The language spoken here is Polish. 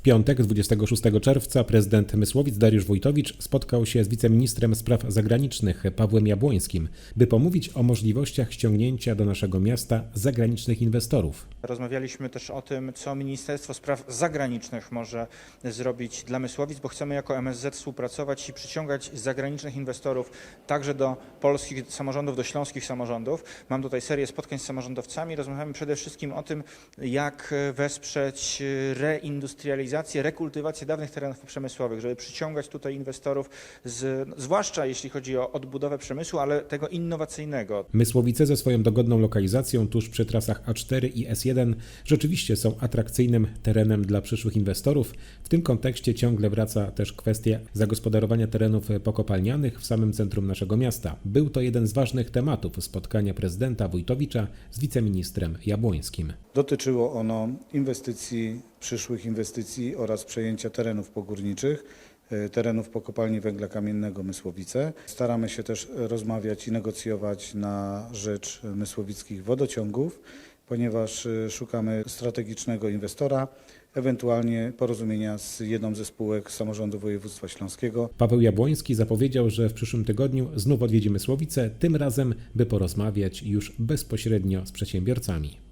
W piątek, 26 czerwca, prezydent Mysłowic Dariusz Wójtowicz spotkał się z wiceministrem spraw zagranicznych Pawłem Jabłońskim, by pomówić o możliwościach ściągnięcia do naszego miasta zagranicznych inwestorów. Rozmawialiśmy też o tym, co Ministerstwo Spraw Zagranicznych może zrobić dla Mysłowic, bo chcemy jako MSZ współpracować i przyciągać zagranicznych inwestorów także do polskich samorządów, do śląskich samorządów. Mam tutaj serię spotkań z samorządowcami. Rozmawiamy przede wszystkim o tym, jak wesprzeć reindustrializację, rekultywację dawnych terenów przemysłowych, żeby przyciągać tutaj inwestorów, z, zwłaszcza jeśli chodzi o odbudowę przemysłu, ale tego innowacyjnego. Mysłowice ze swoją dogodną lokalizacją tuż przy trasach A4 i S1 rzeczywiście są atrakcyjnym terenem dla przyszłych inwestorów. W tym kontekście ciągle wraca też kwestia zagospodarowania terenów pokopalnianych w samym centrum naszego miasta. Był to jeden z ważnych tematów spotkania prezydenta Wójtowicza z wiceministrem Jabłońskim. Dotyczyło ono inwestycji, przyszłych inwestycji oraz przejęcia terenów pogórniczych, e, terenów po kopalni węgla kamiennego Mysłowice. Staramy się też rozmawiać i negocjować na rzecz mysłowickich wodociągów, ponieważ e, szukamy strategicznego inwestora, ewentualnie porozumienia z jedną ze spółek samorządu województwa śląskiego. Paweł Jabłoński zapowiedział, że w przyszłym tygodniu znów odwiedzimy Słowice, tym razem by porozmawiać już bezpośrednio z przedsiębiorcami.